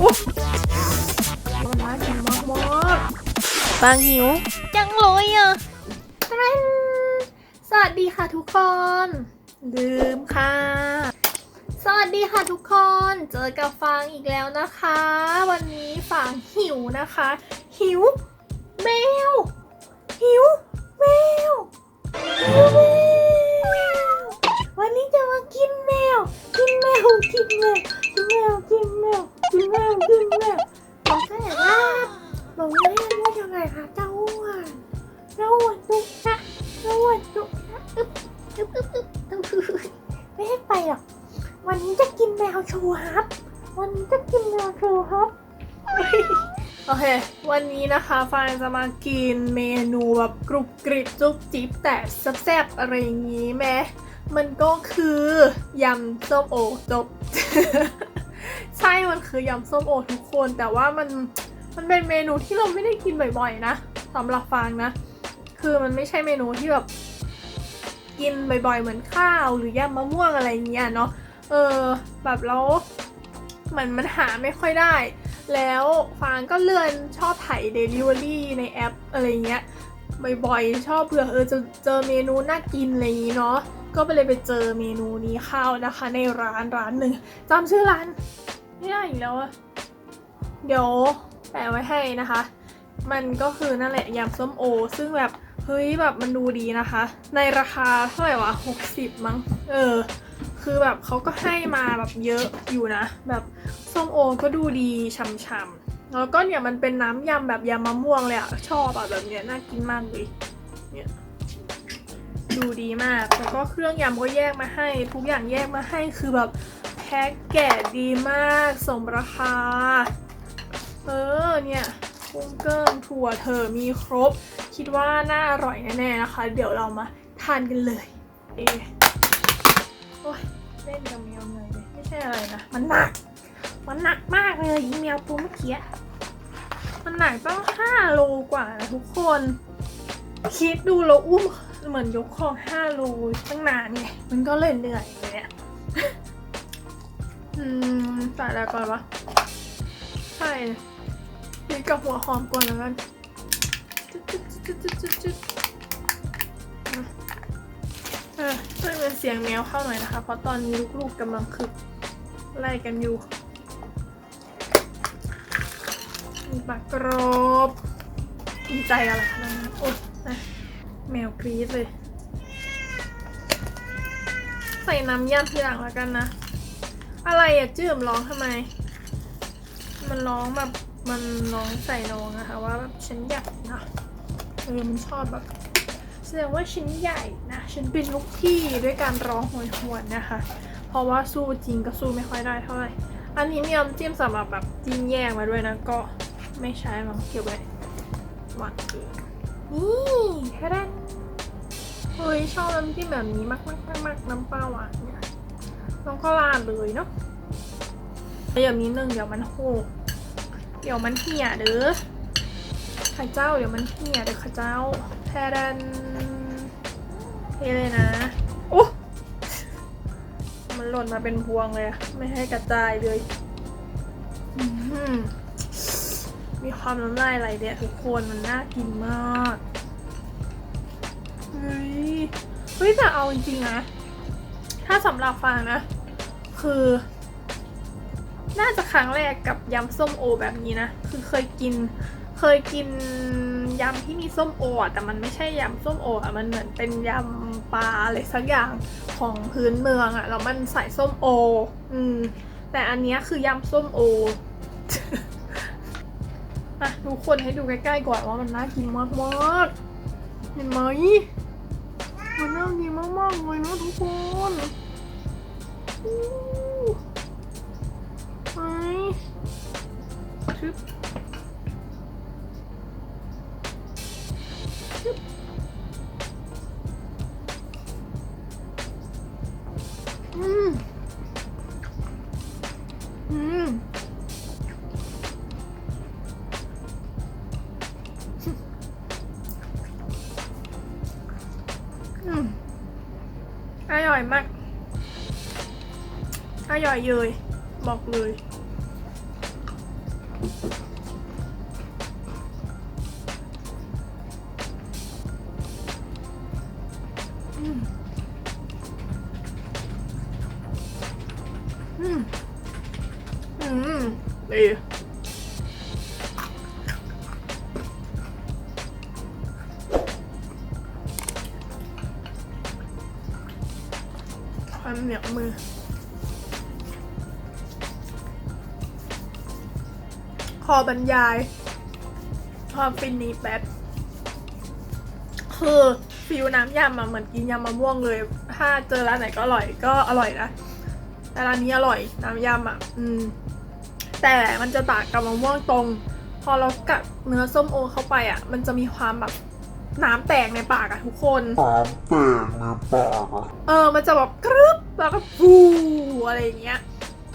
โอ้มันน่ากินมากมากบางหิว จังเลยอะสวัสดีค่ะทุกคน ลืมค่ะ สวัสดีค่ะทุกคน เจอกับฟางอีกแล้วนะคะ วันนี้ฟางหิวนะคะ หิว ไปหรอก วันนี้จะกินแมวชว์ฮับ วันนี้จะกินแมวชว์ฮับ โอเค วันนี้นะคะฟานจะมากินเมนูแบบกรุบกริบจุ๊บจิ๊บแต่แซ่บๆอะไรอย่างนี้แม้มันก็คือยำส้มโอจบ ใช่มันคือยำส้มโอทุกคน แต่ว่ามันมันเป็นเมนูที่เราไม่ได้กินบ่อยๆนะสำหรับฟางนะ คือมันไม่ใช่เมนูที่แบบ กินบ่อยๆ เหมือนข้าวหรือยำมะม่วงอะไรเงี้ยเนาะเออแบบแล้วมันมันหาไม่ค่อยได้ แล้วฟางก็เลื่อนชอบถ่ายเดลิเวอรี่ในแอปอะไรเงี้ยบ่อยๆ ชอบเผื่อเออจะเจอเมนูน่ากินอะไรอย่างงี้เนาะก็ไปเลยไปเจอเมนูนี้เข้านะคะ ในร้านร้านหนึ่งจำชื่อร้านไม่ได้อีกแล้วอะเดี๋ยวแปะไว้ให้นะคะ มันก็คือนั่นแหละยำส้มโอ ซึ่งแบบ ฮ้ยแบบมันดูดีนะคะ ในราคาเท่าไหร่วะ60มั้ง เออ คือแบบเขาก็ให้มาแบบเยอะอยู่นะ แบบส้มโอก็ดูดีฉ่ำๆแล้วก็เนี่ยมันเป็นน้ำยำแบบยำมะม่วงเลยอะชอบอะแบบเนี้ยน่ากินมากเลยเนี่ยดูดีมาก แล้วก็เครื่องยำก็แยกมาให้ ทุกอย่างแยกมาให้คือแบบแพ็กแกะดีมากสมราคา เออเนี่ยกุ้งเกิ้งถั่วเธอมีครบ คิดว่าน่าอร่อยแน่ๆนะคะ เดี๋ยวเรามาทานกันเลย เอโอ้ยเล่นกับแมวเหนื่อยเลยไม่ใช่อะไรนะ มันหนัก มันหนักมากเลยอีแมวตัวเมื่อกี้มันหนักตั้ง5โลกว่านะทุกคน คิดดูเราอุ้มเหมือนยกของ5โลตั้งนานไงมันก็เลยเหนื่อยเลยอะอืมใส่อะไรก่อนวะใส่นี่กับหัวหอมก่อนแล้วกัน จุดจุดจุดจุดเออช่วยเป็นเสียงแมวเข้าหน่อยนะคะ เพราะตอนนี้ลูกๆกำลังคึกไล่กันอยู่มีปากกรอบดีใจอะไรขนาดนั้นโอ๊ยนะแมวกรี๊ดเลย ใส่น้ำยำทีหลังแล้วกันนะ อะไรอะจื้อมร้องทำไม มันร้องแบบมันร้องใส่น้องนะคะว่าแบบฉันใหญ่นะ ออมันชอบแบบแสดงว่าฉันใหญ่นะฉันเป็นลูกพี่ด้วยการร้องโหยหวนนะคะ เพราะว่าสู้จริงก็สู้ไม่ค่อยได้เท่าไหร่ อันนี้มีน้ำจิ้มสำหรับแบบจิ้มแยกมาด้วยนะก็ไม่ใช้มังเก็บไว้หวานเองนี่แค่นั้นเฮ้ยชอบน้ำจิ้มแบบนี้มากมากมากมากน้ำปลาหวานเนี่ยต้องก็ราดเลยเนาะเดี๋ยวนิดนึงเดี๋ยวมันโหกเดี๋ยวมันเหี่ยเด้อ ข้าเจ้าเดี๋ยวมันเหี่ยเด้อข้าเจ้าแทดันเทเลยนะโอ้มันหล่นมาเป็นพวงเลยไม่ให้กระจายเลยมีความน้ำลายไหลเนี่ยทุกคนมันน่ากินมากเฮ้ยเฮ้ยแต่เอาจริงๆนะถ้าสำหรับฟางนะ คือ น่าจะครั้งแรกกับยำส้มโอแบบนี้นะ คือเคยกิน เคยกินยำที่มีส้มโอแต่มันไม่ใช่ยำส้มโออะมันเหมือนเป็นยำปลาอะไรสักอย่างของพื้นเมืองอะแล้วมันใส่ส้มโอ อืม แต่อันนี้คือยำส้มโออะทุกคนให้ดูใกล้ๆก่อนว่ามันน่ากินมากๆ เห็นไหมมันน่ากินมากๆเลยนะทุกคนไปชึบ อยมาก อร่อยเลย บอกเลย ความเหนียวมือ ขอบรรยาย ความฟินนี้แป๊บ คือฟิวน้ำยำอะเหมือนกินยำมะม่วงเลย ถ้าเจอร้านไหนก็อร่อยก็อร่อยนะ แต่ร้านนี้อร่อยน้ำยำอะ อืม แต่มันจะต่างกับมะม่วงตรง พอเรากัดเนื้อส้มโอเข้าไปอะ มันจะมีความแบบ น้ำแตกในปากอะทุกคนน้ำแตกในปากอะเออ มันจะแบบกรึบแล้วก็ฟูอะไรอย่างเงี้ย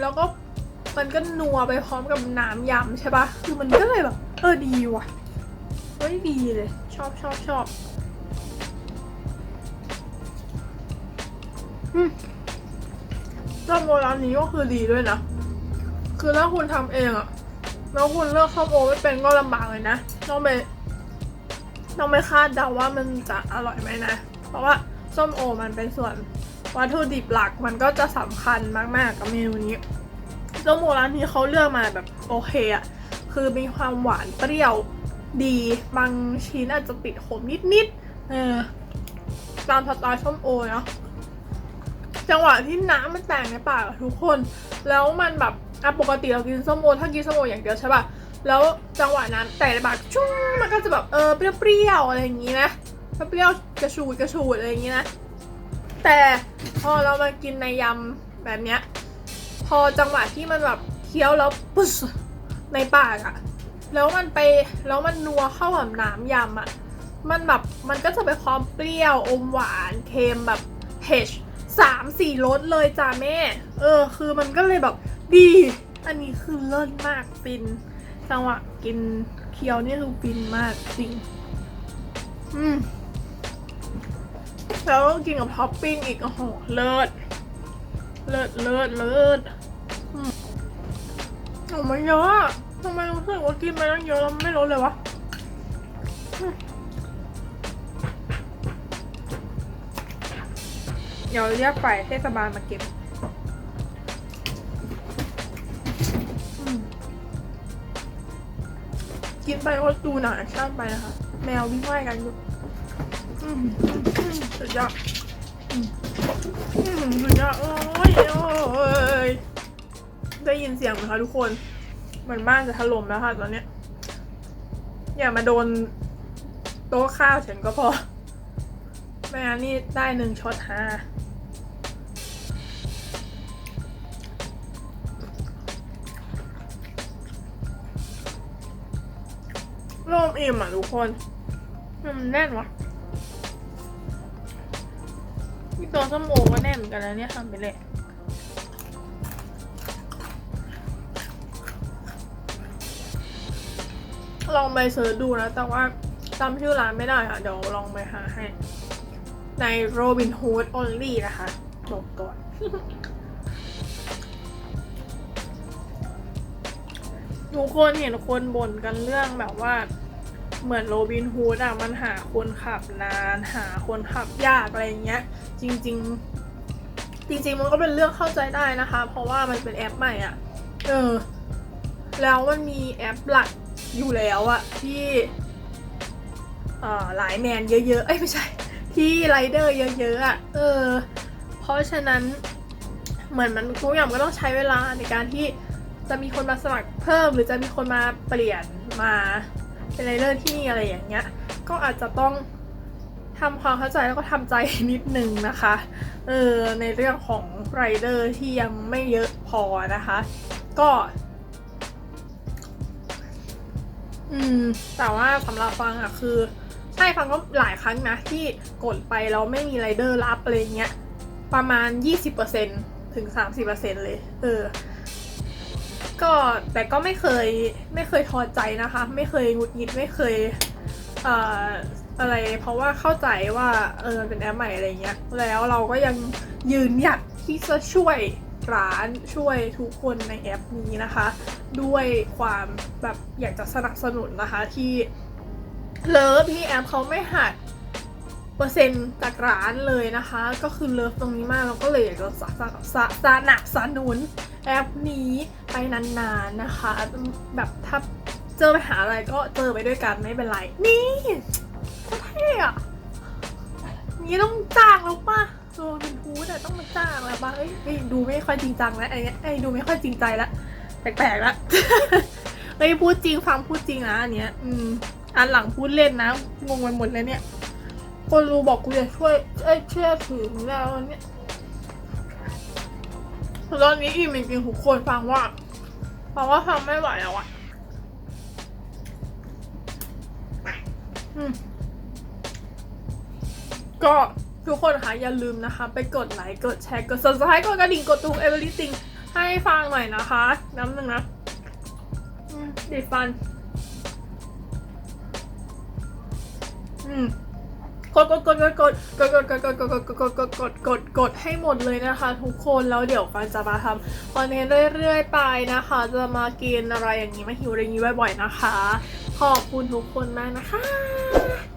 แล้วก็มันก็นัวไปพร้อมกับน้ำยำใช่ปะคือมันก็เลยแบบ เออดีว่ะเฮ้ยดีเลย ชอบชอบชอบอืมส้มโอร้านนี้ก็คือดีด้วยนะ คือถ้าคุณทำเองอะแล้วคุณเลือกส้มโอไม่เป็นก็ลำบากเลยนะ ต้องไป ต้องไม่คาดเดาว่ามันจะอร่อยไหมนะ เพราะว่าส้มโอมันเป็นส่วนวัตถุดิบหลักมันก็จะสำคัญมากๆกับเมนูนี้ส้มโอร้านนี้เขาเลือกมาแบบโอเคอะคือมีความหวานเปรี้ยวดีบางชิ้นอาจจะติดขมนิดๆเออตามสไตล์ส้มโอเนาะจังหวะที่น้ำมันแตกในปากทุกคน แล้วมันแบบอะปกติเรากินส้มโอถ้ากินส้มโออย่างเดียวใช่ป่ะ แล้วจังหวะนั้นแต่ในปากชุ่มมันก็จะแบบเออเปรี้ยวๆอะไรอย่างงี้นะเปรี้ยวกระชูดกระชูดอะไรอย่างงี้นะ แต่พอเรามากินในยำแบบเนี้ยพอจังหวะที่มันแบบเคี้ยวแล้วปุ๊สในปากอะแล้วมันไปแล้วมันนัวเข้ากับน้ำยำอะมันแบบมันก็จะไปความเปรี้ยวอมหวานเค็มแบบเผ็ดสามสี่รสเลยจ้าแม่ เออ คือมันก็เลยแบบดี อันนี้คือเลิศมากฟิน จังหวะกินเคี้ยวนี่คือฟินมากจริง อืมแล้วก็กินกับท็อปปิ้งอีกโอ้โหเลิศเลิศเลิศเลิศอืมโอ้ไม่เยอะอะทำไมรู้สึกว่ากินไปตั้งเยอะแล้วไม่ลดเลยวะอืมเดี๋ยวเรียกฝ่ายเทศบาลมาเก็บ กินไปก็ดูหนังแอคชั่นไปนะคะ แมววิ่งไล่กันอยู่สุดยอดสุดยอดโอ้ยโอ้ยได้ยินเสียงไหมคะทุกคนเหมือนบ้านจะถล่มแล้วค่ะตอนเนี้ย อย่ามาโดนโต๊ะข้าวฉันก็พอ ไม่งั้นนี่ได้หนึ่งช็อตฮา เริ่มอิ่มอะทุกคนมันแน่นวะนี่ตัวส้มโอก็แน่นเหมือนกันแล้วเนี่ยทำไปเลยลองไปเสิร์ชดูนะ แต่ว่าจำชื่อร้านไม่ได้ค่ะ เดี๋ยวลองไปหาให้ ใน Robin Hood Only นะคะบอกก่อน ทุกคนเห็นคนบ่นกันเรื่องแบบว่า เหมือนโรบินฮูดอะมันหาคนขับนานหาคนขับยากอะไรเงี้ย จริง ๆ จริง ๆ มันก็เป็นเรื่องเข้าใจได้นะคะ เพราะว่ามันเป็นแอปใหม่อะเออ แล้วมันมีแอปหลักอยู่แล้วอะที่เอ่อหลายแมนเยอะๆ เอ้ยไม่ใช่ ที่ไรเดอร์เยอะๆอะ เออ เพราะฉะนั้นเหมือนมันทุกอย่างก็ต้องใช้เวลาในการที่ จะมีคนมาสมัครเพิ่ม หรือจะมีคนมาเปลี่ยนมาเป็นไรเดอร์ที่นี่อะไรอย่างเงี้ย ก็อาจจะต้องทำความเข้าใจแล้วก็ทำใจนิดนึงนะคะเออในเรื่องของไรเดอร์ที่ยังไม่เยอะพอนะคะ ก็ อืม แต่ว่าสำหรับฟังอะคือใช่ฟังก็หลายครั้งนะ ที่กดไปแล้วไม่มีไรเดอร์รับอะไรเงี้ยประมาณ 20%ถึง 30%เลย เออ ก็แต่ก็ไม่เคยไม่เคยท้อใจนะคะ ไม่เคยหงุดหงิดไม่เคยเอ่ออะไร เพราะว่าเข้าใจว่าเออเป็นแอปใหม่อะไรเงี้ยแล้วเราก็ยังยืนหยัดที่จะช่วยร้านช่วยทุกคนในแอปนี้นะคะ ด้วยความแบบอยากจะสนับสนุนนะคะที่เลิฟที่แอปเขาไม่หักเปอร์เซ็นต์จากร้านเลยนะคะ ก็คือเลิฟตรงนี้มากเราก็เลยอยากจะสสสสนับสนุนแอปนี้ ไปนานๆนะคะ แบบถ้าเจอปัญหาอะไรก็เจอไปด้วยกันไม่เป็นไร นี่ก็เท่อะนี่ต้องจ้างแล้วป่ะโซนเป็นฮูดอะต้องมาจ้างแล้วป่ะเอ้ยดูไม่ค่อยจริงจังแล้วไอ้เนี้ยไอ้ดูไม่ค่อยจริงใจแล้วแปลกๆแล้วเฮ้ยพูดจริงฟังพูดจริงนะอันเนี้ย อืม อันหลังพูดเล่นนะงงไปหมดเลยเนี่ย คนรู้บอกกูจะช่วยเอ้ยเชื่อถือมึงแล้วเนี่ยตอนนี้อิ่มจริงๆทุกคนฟังว่า ฟังว่าฟังไม่ไหวแล้วอะก็ทุกคนคะอย่าลืมนะคะ ไปกดไลค์กดแชร์กด subscribe กดกระดิ่งกดทุก everything ให้ฟังหน่อยนะคะ น้ำหนึ่งนะดิดฟัน อืม กดกดกดกดกดกดกดกดกดกดกดกดกดกดกดให้หมดเลยนะคะทุกคนแล้วเดี๋ยวฟันจะมาทำคอนเทนต์เรื่อยๆไปนะคะ จะมากินอะไรอย่างนี้มาหิวอะไรอย่างนี้บ่อยๆนะคะ ขอบคุณทุกคนมากนะคะ